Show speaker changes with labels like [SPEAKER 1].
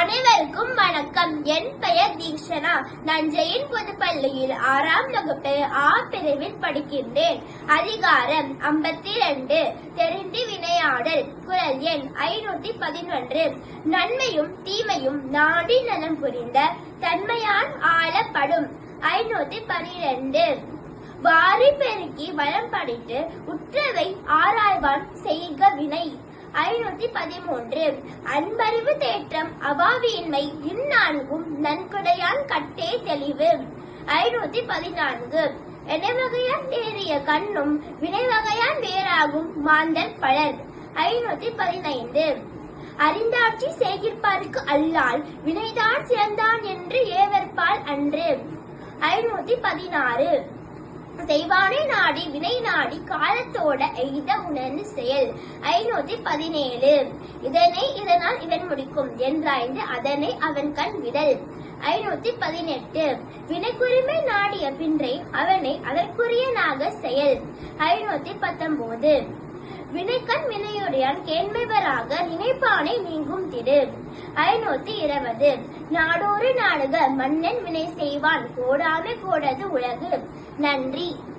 [SPEAKER 1] அனைவருக்கும் வணக்கம். என் பெயர் தீக்ஷனா. நஞ்சையின் புதுப்பள்ளியில் ஆறாம் வகுப்பு ஆ பிரிவில் படிக்கின்றேன். அதிகாரம் ஐம்பத்தி ரெண்டு தெரிந்து வினையாடல். குரல் எண் ஐநூத்தி பதினொன்று. நன்மையும் தீமையும் நாடி நலம் புரிந்த தன்மையால் ஆளப்படும். ஐநூத்தி பனிரெண்டு. வாரி பெருக்கி வளம் படைத்து உற்றவை ஆராய்வான் செய்க வினை. ஐநூத்தி பதிமூன்று. அன்பறிவு தேற்றம் அவாவியின்மை இந்நான்கும் நன்கொடையான் கட்டே தெளிவு. ஐநூத்தி பதினான்கு. எனவகையான் தேறிய கண்ணும் வினைவகையான் வேறாகும் மாந்தர் பலர். ஐநூத்தி பதினைந்து. அறிந்தாட்சி செய்கிற்பாருக்கு அல்லால் வினைதான் சிறந்தான் என்று ஏவற்பால் அன்று. ஐநூத்தி பதினாறு. செய்வானை நாடி வினை நாடி காலத்தோட எய்த உணர்ந்து செயல். ஐநூத்தி பதினேழு. இதனை இதனால் இவன் முடிக்கும் என்றாய்ந்து அதனை அவன் கண் விடல். ஐநூத்தி பதினெட்டு. வினைக்குரிமை நாடிய பின்றை அவனை அதற்குரியனாக செயல். ஐநூத்தி பத்தொன்பது. வினைக்கண் வினையுடையான் கேண்மைவராக நினைப்பானை நீங்கும் திரு. ஐநூத்தி இருபது. நாடோறு நாடுக மன்னன் வினை செய்வான். கோடாமை கோடது உலகு. நன்றி.